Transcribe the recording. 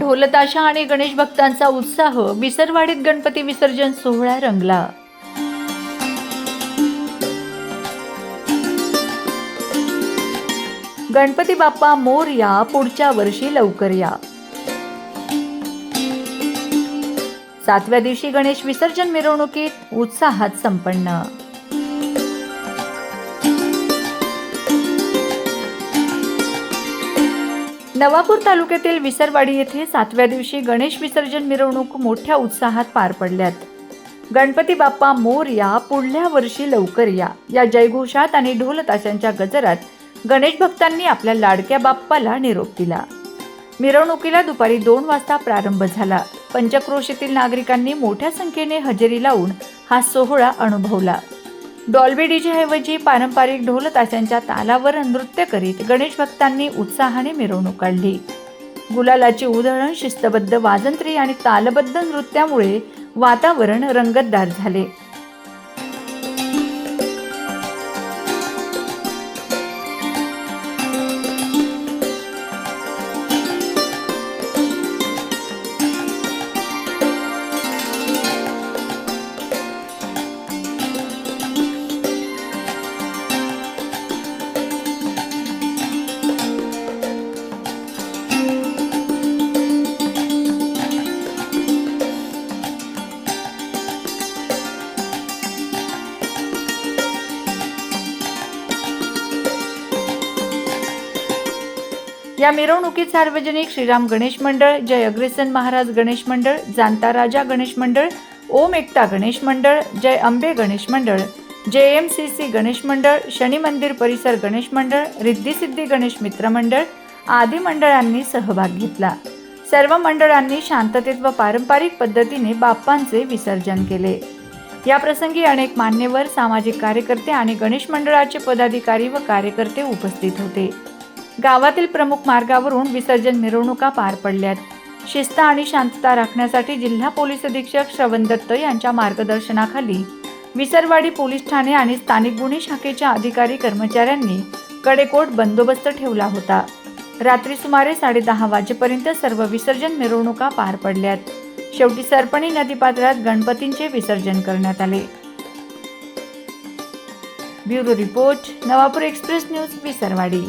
ढोलताशा आणि गणेश भक्तांचा उत्साह विसरवाडीत गणपती विसर्जन सोहळा रंगला. गणपती बाप्पा मोर या पुढच्या वर्षी लवकर या. सातव्या दिवशी गणेश विसर्जन मिरवणुकीत उत्साहात संपन्न. नवापूर तालुक्यातील विसरवाडी येथे सातव्या दिवशी गणेश विसर्जन मिरवणूक मोठ्या उत्साहात पार पडल्यात. गणपती बाप्पा मोर या पुढल्या वर्षी लवकर या. या जयघोषात आणि ढोलताशांच्या गजरात गणेश भक्तांनी आपल्या लाडक्या बाप्पाला निरोप दिला. मिरवणुकीला दुपारी दोन वाजता प्रारंभ झाला. पंचक्रोशीतील नागरिकांनी मोठ्या संख्येने हजेरी लावून हा सोहळा अनुभवला. डॉल्बी डीजेऐवजी पारंपरिक ढोल ताशांच्या तालावर नृत्य करीत गणेश भक्तांनी उत्साहाने मिरवणूक काढली. गुलालाची उधळण शिस्तबद्ध वाजंत्री आणि तालबद्ध नृत्यामुळे वातावरण रंगतदार झाले. या मिरवणुकीत सार्वजनिक श्रीराम गणेश मंडळ जय अग्रेसन महाराज गणेश मंडळ जांता राजा गणेश मंडळ ओम एकता गणेश मंडळ जय अंबे गणेश मंडळ जे M C C Ganesh Mandal Shani मंदिर परिसर गणेश मंडळ रिद्धिसिद्धी गणेश मित्र मंडळ आदी मंडळांनी सहभाग घेतला. सर्व मंडळांनी शांततेत व पारंपरिक पद्धतीने बाप्पांचे विसर्जन केले. या प्रसंगी अनेक मान्यवर सामाजिक कार्यकर्ते आणि गणेश मंडळाचे पदाधिकारी व कार्यकर्ते उपस्थित होते. गावातील प्रमुख मार्गावरून विसर्जन मिरवणुका पार पडल्यात. शिस्त आणि शांतता राखण्यासाठी जिल्हा पोलीस अधीक्षक श्रवण दत्त यांच्या मार्गदर्शनाखाली विसरवाडी पोलीस ठाणे आणि स्थानिक गुन्हे शाखेच्या अधिकारी कर्मचाऱ्यांनी कडेकोट बंदोबस्त ठेवला होता. रात्री सुमारे साडेदहा वाजेपर्यंत सर्व विसर्जन मिरवणुका पार पडल्यात. शेवटी सरपणी नदीपात्रात गणपतींचे विसर्जन करण्यात आले. Bureau report Navapur express news Visarwadi.